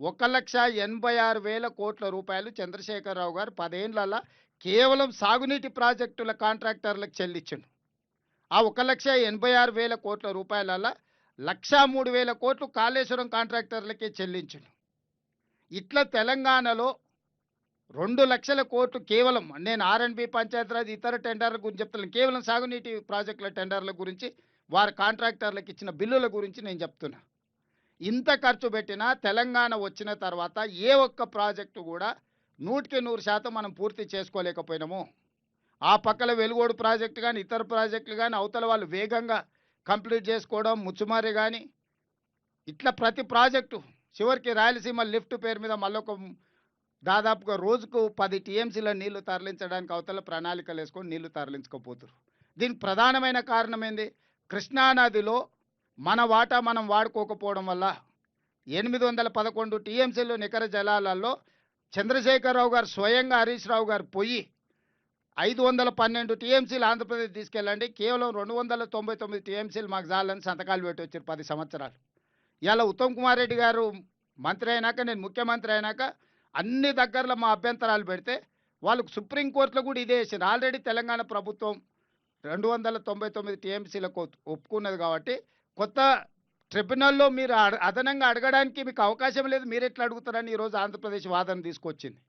ఒక లక్ష ఎనభై ఆరు వేల కోట్ల రూపాయలు చంద్రశేఖరరావు గారు పదేళ్ళలో కేవలం సాగునీటి ప్రాజెక్టుల కాంట్రాక్టర్లకు చెల్లించిండు ఆ ఒక లక్ష ఎనభై ఆరు వేల కోట్ల రూపాయలలో లక్షా మూడు వేల కోట్లు కాళేశ్వరం కాంట్రాక్టర్లకే చెల్లించిండు. ఇట్లా తెలంగాణలో రెండు లక్షల కోట్లు కేవలం నేను ఆర్ఎండ్బి పంచాయతీరాజ్ ఇతర టెండర్ల గురించి చెప్తున్నాను కేవలం సాగునీటి ప్రాజెక్టుల టెండర్ల గురించి వారి కాంట్రాక్టర్లకు ఇచ్చిన బిల్లుల గురించి నేను చెప్తున్నా. ఇంత ఖర్చు పెట్టినా తెలంగాణ వచ్చిన తర్వాత ఏ ఒక్క ప్రాజెక్టు కూడా నూటికి నూరు శాతం మనం పూర్తి చేసుకోలేకపోయినాము. ఆ పక్కల వెలుగోడు ప్రాజెక్టు కానీ ఇతర ప్రాజెక్టులు కానీ అవతల వాళ్ళు వేగంగా కంప్లీట్ చేసుకోవడం ముచ్చుమారి కానీ ఇట్లా ప్రతి ప్రాజెక్టు చివరికి రాయలసీమ లిఫ్ట్ పేరు మీద మళ్ళొక దాదాపుగా రోజుకు పది టీఎంసీల నీళ్ళు తరలించడానికి అవతల ప్రణాళికలు వేసుకొని నీళ్ళు తరలించకపోతున్నారు దీనికి ప్రధానమైన కారణం ఏంది? కృష్ణానదిలో మన వాటా మనం వాడుకోకపోవడం వల్ల ఎనిమిది వందల పదకొండు టీఎంసీలు నికర జలాలలో చంద్రశేఖరరావు గారు స్వయంగా హరీష్ రావు గారు పోయి ఐదు వందల పన్నెండు టీఎంసీలు ఆంధ్రప్రదేశ్ తీసుకెళ్ళండి. కేవలం రెండు వందల తొంభై తొమ్మిది టీఎంసీలు మాకు చాలని సంతకాలు పెట్టి వచ్చారు పది సంవత్సరాలు. ఇలా ఉత్తమ్ కుమార్ రెడ్డి గారు మంత్రి అయినాక నేను ముఖ్యమంత్రి అయినాక అన్ని దగ్గరలో మా అభ్యంతరాలు పెడితే వాళ్ళకు సుప్రీంకోర్టులో కూడా ఇదే వేసింది ఆల్రెడీ తెలంగాణ ప్రభుత్వం రెండు వందల తొంభై తొమ్మిది టీఎంసీలకు ఒప్పుకున్నది కాబట్టి కొత్త ట్రిబ్యునల్లో మీరు అడ- అదనంగా అడగడానికి మీకు అవకాశం లేదు. మీరు ఎట్లా అడుగుతారని ఈరోజు ఆంధ్రప్రదేశ్ వాదన తీసుకొచ్చింది.